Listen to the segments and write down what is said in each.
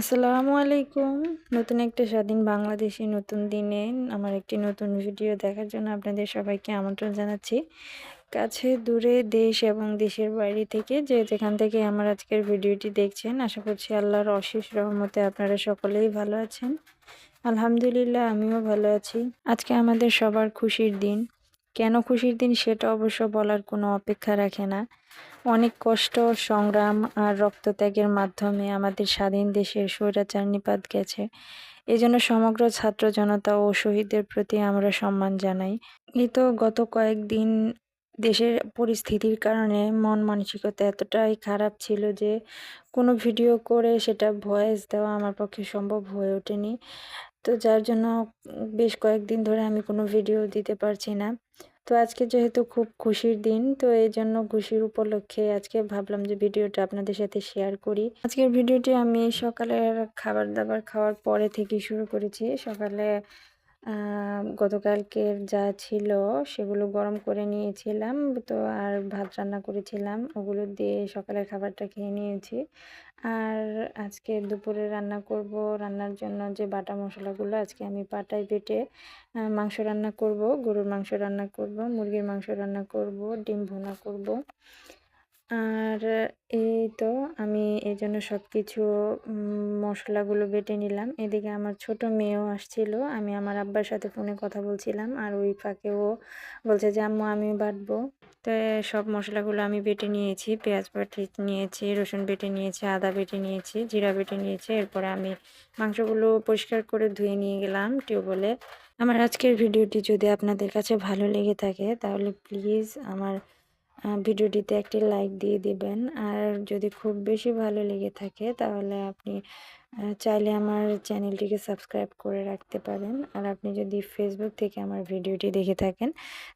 আসসালামু আলাইকুম। নতুন একটা স্বাধীন বাংলাদেশি নতুন দিনে আমার একটি নতুন ভিডিও দেখার জন্য আপনাদের সবাইকে আমন্ত্রণ জানাচ্ছি। কাছে, দূরে, দেশ এবং দেশের বাইরে থেকে যে যেখান থেকে আমার আজকের ভিডিওটি দেখছেন, আশা করছি আল্লাহর অশেষ রহমতে আপনারা সকলেই ভালো আছেন। আলহামদুলিল্লাহ, আমিও ভালো আছি। আজকে আমাদের সবার খুশির দিন। কেন খুশির দিন সেটা অবশ্য বলার কোনো অপেক্ষা রাখে না। অনেক কষ্ট, সংগ্রাম আর রক্তত্যাগের মাধ্যমে আমাদের স্বাধীন দেশের স্বৈরাচার নিপাত গেছে। এজন্য সমগ্র ছাত্র জনতা ও শহীদদের প্রতি আমরা সম্মান জানাই। এই তো গত কয়েকদিন দেশের পরিস্থিতির কারণে মন মানসিকতা এতটাই খারাপ ছিল যে কোনো ভিডিও করে সেটা ভয়েস দেওয়া আমার পক্ষে সম্ভব হয়ে ওঠেনি। তো যার জন্য বেশ কয়েকদিন ধরে আমি কোনো ভিডিও দিতে পারছি না। তো আজকে যেহেতু খুব খুশির দিন, তো এই জন্য খুশির উপলক্ষে আজকে ভাবলাম যে ভিডিওটা আপনাদের সাথে শেয়ার করি। আজকের ভিডিওটি আমি সকালের খাবার দাবার খাওয়ার পরে থেকে শুরু করেছি। সকালে গতকালকের যা ছিল সেগুলো গরম করে নিয়েছিলাম। তো আর ভাত রান্না করেছিলাম, ওগুলো দিয়ে সকালের খাবারটা খেয়ে নিয়েছি। আর আজকে দুপুরে রান্না করব, রান্নার জন্য যে বাটা মশলাগুলো আজকে আমি পাটায় বেটে মাংস রান্না করব, গরুর মাংস রান্না করব, মুরগির মাংস রান্না করব, ডিম ভুনা করব। আর এই তো আমি এই জন্য সব কিছু মশলাগুলো বেটে নিলাম। এদিকে আমার ছোট মেয়েও আসছিল। আমি আমার আব্বার সাথে ফোনে কথা বলছিলাম আর ওই ফাঁকেও বলছে যে, আম্মু আমি বাটবো। তো সব মশলাগুলো আমি বেটে নিয়েছি। পেঁয়াজ বেটে নিয়েছি, রসুন বেটে নিয়েছি, আদা বেটে নিয়েছি, জিরা বেটে নিয়েছি। এরপরে আমি মাংসগুলো পরিষ্কার করে ধুয়ে নিয়ে গেলাম টিউবওয়েলে। আমার আজকের ভিডিওটি যদি আপনাদের কাছে ভালো লেগে থাকে তাহলে প্লিজ আমার ভিডিওটিতে একটি লাইক দিয়ে দিবেন। আর যদি খুব বেশি ভালো লেগে থাকে তাহলে আপনি চাইলে আমার চ্যানেলটিকে সাবস্ক্রাইব করে রাখতে পারেন। আর আপনি যদি ফেসবুক থেকে আমার ভিডিওটি দেখে থাকেন,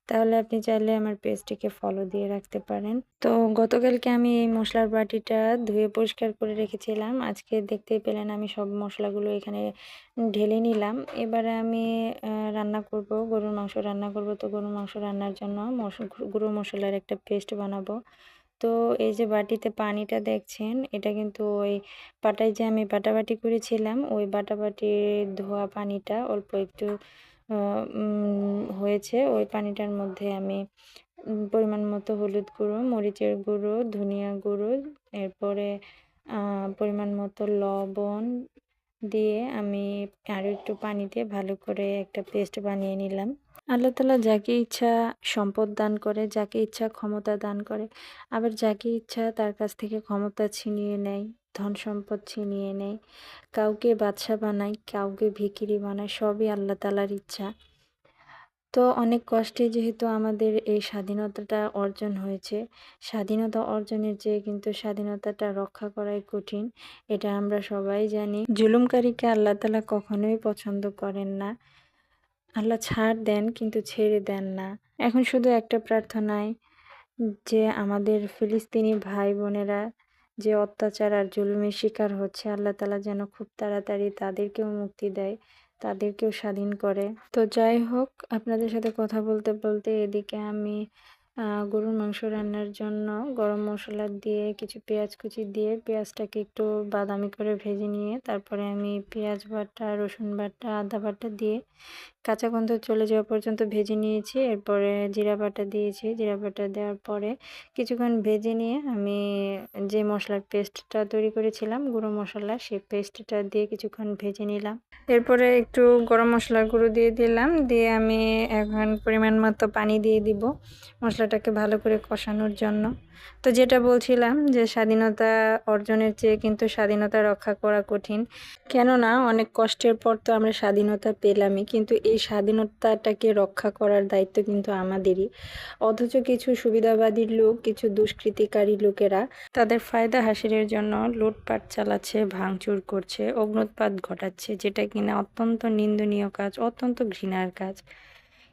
তাহলে আপনি চাইলে আমার পেজটিকে ফলো দিয়ে রাখতে পারেন। তো গতকালকে আমি এই মশলার বাটিটা ধুয়ে পরিষ্কার করে রেখেছিলাম। আজকে দেখতেই পেলেন আমি সব মশলাগুলো এখানে ঢেলে নিলাম। এবারে আমি রান্না করব, গরুর মাংস রান্না করব। তো গরুর মাংস রান্নার জন্য গুঁড়ো মশলার একটা পেস্ট বানাবো। তো এই যে বাটিতে পানিটা দেখছেন, এটা কিন্তু ওই পাটায় যে আমি বাটাবাটি করেছিলাম, ওই বাটাবাটির ধোয়া পানিটা অল্প একটু হয়েছে। ওই পানিটার মধ্যে আমি পরিমাণ মতো হলুদ গুঁড়ো, মরিচের গুঁড়ো, ধনিয়া গুঁড়ো, এরপরে পরিমাণ মতো লবণ দিয়ে আমি আরও একটু পানি দিয়ে ভালো করে একটা পেস্ট বানিয়ে নিলাম। আল্লাহ তালা যাকে ইচ্ছা সম্পদ দান করে, যাকে ইচ্ছা ক্ষমতা দান করে, আবার যাকে ইচ্ছা তার কাছ থেকে ক্ষমতা ছিনিয়ে নেয়, ধন সম্পদ ছিনিয়ে নেয়, কাউকে বাদশা বানায়, কাউকে ভিকিরি বানায়, সবই আল্লাহ তালার ইচ্ছা। তো অনেক কষ্টে যেহেতু আমাদের এই স্বাধীনতাটা অর্জন হয়েছে। স্বাধীনতা অর্জনের চেয়ে কিন্তু স্বাধীনতাটা রক্ষা করাই কঠিন, এটা আমরা সবাই জানি। জুলুমকারীকে আল্লাহ তালা কখনোই পছন্দ করেন না। আল্লাহ ছাড় দেন কিন্তু ছেড়ে দেন না। এখন শুধু একটা প্রার্থনায় যে আমাদের ফিলিস্তিনি ভাই বোনেরা যে অত্যাচার আর জুলুমের শিকার হচ্ছে, আল্লাহ তালা যেন খুব তাড়াতাড়ি তাদেরকেও মুক্তি দেয়। তাদেরকেও স্বাধীন করে। তো যাই হোক, আপনাদের সাথে কথা বলতে বলতে এদিকে আমি গরুর মাংস রান্নার জন্য গরম মশলা দিয়ে, কিছু পেঁয়াজ কুচি দিয়ে পেঁয়াজটাকে একটু বাদামি করে ভেজে নিয়ে, তারপরে আমি পেঁয়াজ বাটা, রসুন বাটা, আদা বাটা দিয়ে কাঁচা গন্ধ চলে যাওয়া পর্যন্ত ভেজে নিয়েছি। এরপরে জিরা বাটা দিয়েছি। জিরা বাটা দেওয়ার পরে কিছুক্ষণ ভেজে নিয়ে আমি যে মশলার পেস্টটা তৈরি করেছিলাম, গুঁড়ো মশলা, সেই পেস্টটা দিয়ে কিছুক্ষণ ভেজে নিলাম। এরপরে একটু গরম মশলার গুঁড়ো দিয়ে দিলাম। দিয়ে আমি এখন পরিমাণ মতো পানি দিয়ে দিব মশলাটাকে ভালো করে কষানোর জন্য। তো যেটা বলছিলাম যে স্বাধীনতা অর্জনের চেয়ে কিন্তু স্বাধীনতা রক্ষা করা কঠিন। কেননা অনেক কষ্টের পর তো আমরা স্বাধীনতা পেলামই। কিন্তু এই স্বাধীনতাটাকে রক্ষা করার দায়িত্ব কিন্তু আমাদেরই। অথচ কিছু সুবিধাবাদী লোক, কিছু দুষ্কৃতিকারী লোকেরা তাদের ফায়দা হাসিলের জন্য লুটপাট চালাচ্ছে, ভাঙচুর করছে অগ্নুৎপাত ঘটাচ্ছে, যেটা কিনা অত্যন্ত নিন্দনীয় কাজ, অত্যন্ত ঘৃণার কাজ।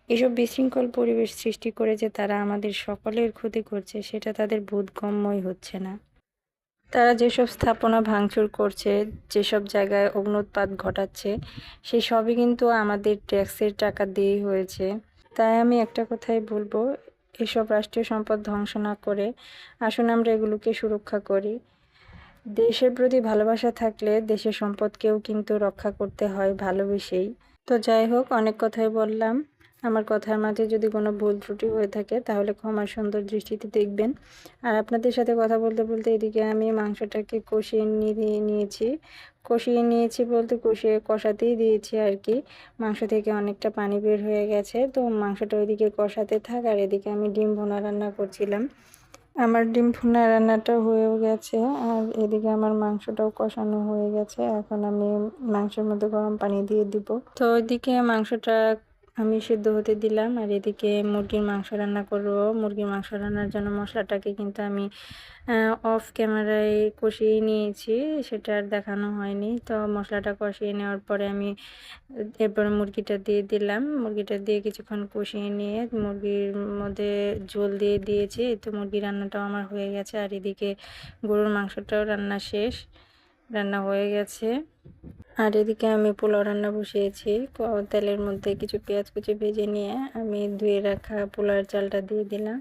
এসব বিশৃঙ্খল পরিবেশ সৃষ্টি করে যে তারা আমাদের সকলের ক্ষতি করছে, সেটা তাদের বোধগম্যই হচ্ছে না। তারা যেসব স্থাপনা ভাঙচুর করছে, যেসব জায়গায় অগ্নুৎপাত ঘটাচ্ছে সেই সবই কিন্তু আমাদের ট্যাক্সের টাকা দিয়েই হয়েছে। তাই আমি একটা কথাই বলব, এসব রাষ্ট্রীয় সম্পদ ধ্বংস না করে আসুন আমরা এগুলোকে সুরক্ষা করি। দেশের প্রতি ভালোবাসা থাকলে দেশের সম্পদকেও কিন্তু রক্ষা করতে হয় ভালোবেসেই। তো যাই হোক, অনেক কথাই বললাম। আমার কথার মাঝে যদি কোনো ভুল ত্রুটি হয়ে থাকে, তাহলে ক্ষমার সুন্দর দৃষ্টিতে দেখবেন। আর আপনাদের সাথে কথা বলতে বলতে এদিকে আমি মাংসটাকে কষিয়ে নিয়ে নিয়েছি। কষিয়ে নিয়েছি বলতে কষিয়ে কষাতেই দিয়েছি আর কি। মাংস থেকে অনেকটা পানি বের হয়ে গেছে। তো মাংসটা ওইদিকে কষাতে থাক আর এদিকে আমি ডিম ভোনা রান্না করছিলাম। আমার ডিম ভুনা রান্নাটা হয়েও গেছে আর এদিকে আমার মাংসটাও কষানো হয়ে গেছে। এখন আমি মাংসের মধ্যে গরম পানি দিয়ে দিব। তো ওইদিকে মাংসটা আমি সিদ্ধ হতে দিলাম আর এদিকে মুরগির মাংস রান্না করব। মুরগির মাংস রান্নার জন্য মশলাটাকে কিন্তু আমি অফ ক্যামেরায় কষিয়ে নিয়েছি। সেটা আর দেখানো হয়নি। তো মশলাটা কষিয়ে নেওয়ার পরে আমি এরপরে মুরগিটা দিয়ে দিলাম। মুরগিটা দিয়ে কিছুক্ষণ কষিয়ে নিয়ে মুরগির মধ্যে ঝোল দিয়ে দিয়েছি। তো মুরগি রান্নাটাও আমার হয়ে গেছে। আর এদিকে গরুর মাংসটাও রান্না শেষ। রান্না হয়ে গেছে। আর এদিকে আমি পোলাও রান্না বসিয়েছি। তেলের মধ্যে কিছু পেঁয়াজ কুচি ভেজে নিয়ে আমি ধুয়ে রাখা পোলাওয়ের চালটা দিয়ে দিলাম।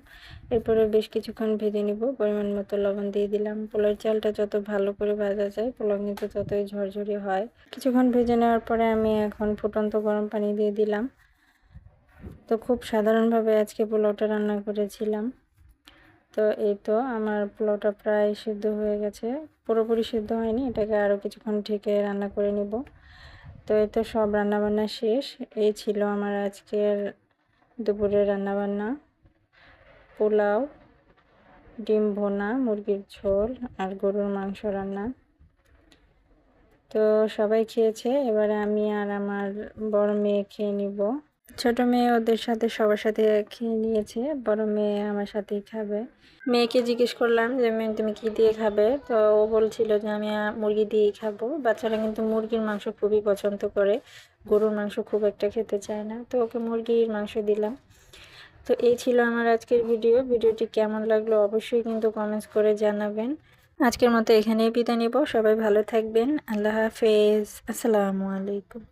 এরপরে বেশ কিছুক্ষণ ভেজে নিব, পরিমাণ মতো লবণ দিয়ে দিলাম। পোলাওয়ের চালটা যত ভালো করে ভাজা যায়, পোলাও কিন্তু ততই ঝরঝরে হয়। কিছুক্ষণ ভেজে নেওয়ার পরে আমি এখন ফুটন্ত গরম পানি দিয়ে দিলাম। তো খুব সাধারণভাবে আজকে পোলাওটা রান্না করেছিলাম। তো এই তো আমার পোলাওটা প্রায় সিদ্ধ হয়ে গেছে। পুরোপুরি সিদ্ধ হয়নি, এটাকে আরও কিছুক্ষণ ঢেকে রান্না করে নিব। তো এই তো সব রান্নাবান্না শেষ। এই ছিল আমার আজকের দুপুরের রান্নাবান্না। পোলাও, ডিম ভোনা, মুরগির ঝোল আর গরুর মাংস রান্না। তো সবাই খেয়েছে, এবারে আমি আর আমার বড় মেয়ে খেয়ে নিব। ছোট মেয়ে ওদের সাথে সবার সাথে খেয়ে নিয়েছে, বড় মেয়ে আমার সাথেই খাবে। মেয়েকে জিজ্ঞেস করলাম যে মেয়ে তুমি কী দিয়ে খাবে? তো ও বলছিল যে, আমি মুরগি দিয়েই খাব। বাচ্চারা কিন্তু মুরগির মাংস খুবই পছন্দ করে, গরুর মাংস খুব একটা খেতে চায় না। তো ওকে মুরগির মাংস দিলাম। তো এই ছিল আমার আজকের ভিডিও। ভিডিওটি কেমন লাগল অবশ্যই কিন্তু কমেন্টস করে জানাবেন। আজকের মতো এখানেই বিদায় নিব। সবাই ভালো থাকবেন। আল্লাহ হাফেজ। আসসালামু আলাইকুম।